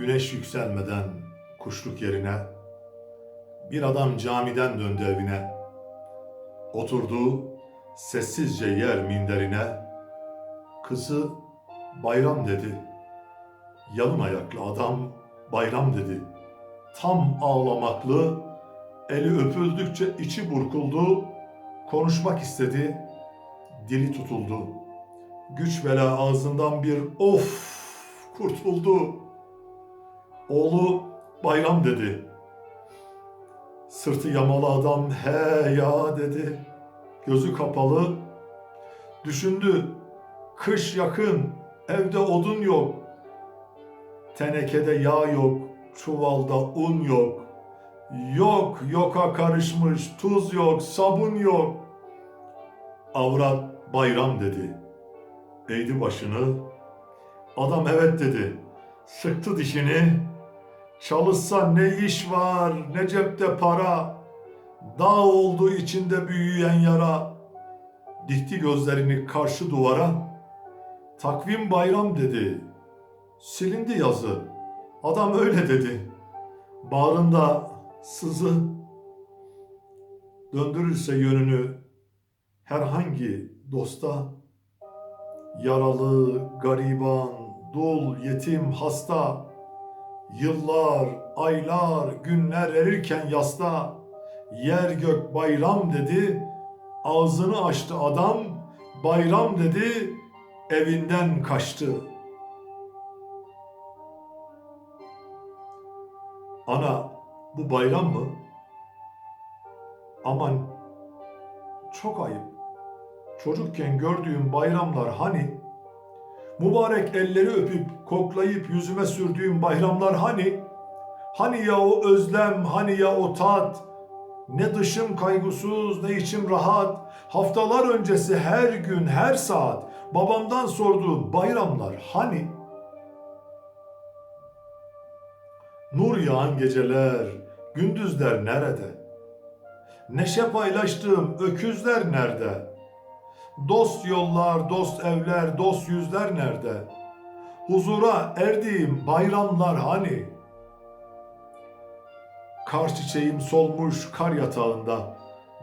Güneş yükselmeden kuşluk yerine bir adam camiden döndü evine. Oturdu sessizce yer minderine. Kızı bayram dedi. Yalın ayaklı adam bayram dedi. Tam ağlamaklı, eli öpüldükçe içi burkuldu. Konuşmak istedi, dili tutuldu. Güç bela ağzından bir of kurtuldu. Oğlu bayram dedi. Sırtı yamalı adam he ya dedi. Gözü kapalı. Düşündü. Kış yakın. Evde odun yok. Tenekede yağ yok. Çuvalda un yok. Yok yoka karışmış. Tuz yok. Sabun yok. Avrat bayram dedi. Eğdi başını. Adam evet dedi. Sıktı dişini. Çalışsa ne iş var, ne cepte para. Dağ oldu içinde büyüyen yara. Dikti gözlerini karşı duvara. Takvim bayram dedi. Silindi yazı. Adam öyle dedi. Bağrında sızı. Döndürürse yönünü herhangi dosta. Yaralı, gariban, dul, yetim, hasta. Yıllar, aylar, günler erirken yasta yer gök bayram dedi. Ağzını açtı adam, bayram dedi, evinden kaçtı. Ana, bu bayram mı? Aman, çok ayıp. Çocukken gördüğüm bayramlar hani? Mübarek elleri öpüp koklayıp yüzüme sürdüğüm bayramlar hani? Hani ya o özlem, hani ya o tat? Ne dışım kaygısız, ne içim rahat. Haftalar öncesi her gün, her saat babamdan sorduğum bayramlar hani? Nur yağan geceler, gündüzler nerede? Neşe paylaştığım öküzler nerede? Dost yollar, dost evler, dost yüzler nerede? Huzura erdiğim bayramlar hani? Kar çiçeğim solmuş kar yatağında,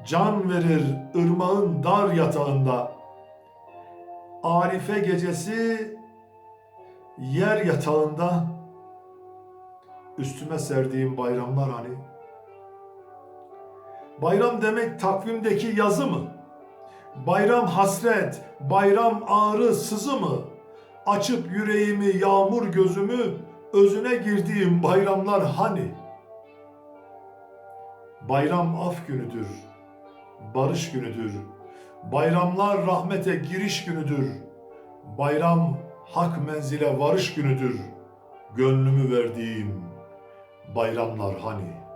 can verir ırmağın dar yatağında. Arife gecesi yer yatağında, üstüme serdiğim bayramlar hani? Bayram demek takvimdeki yazı mı? Bayram hasret, bayram ağrı sızı mı? Açıp yüreğimi yağmur gözümü, özüne girdiğim bayramlar hani? Bayram af günüdür, barış günüdür. Bayramlar rahmete giriş günüdür. Bayram hak menzile varış günüdür. Gönlümü verdiğim bayramlar hani?''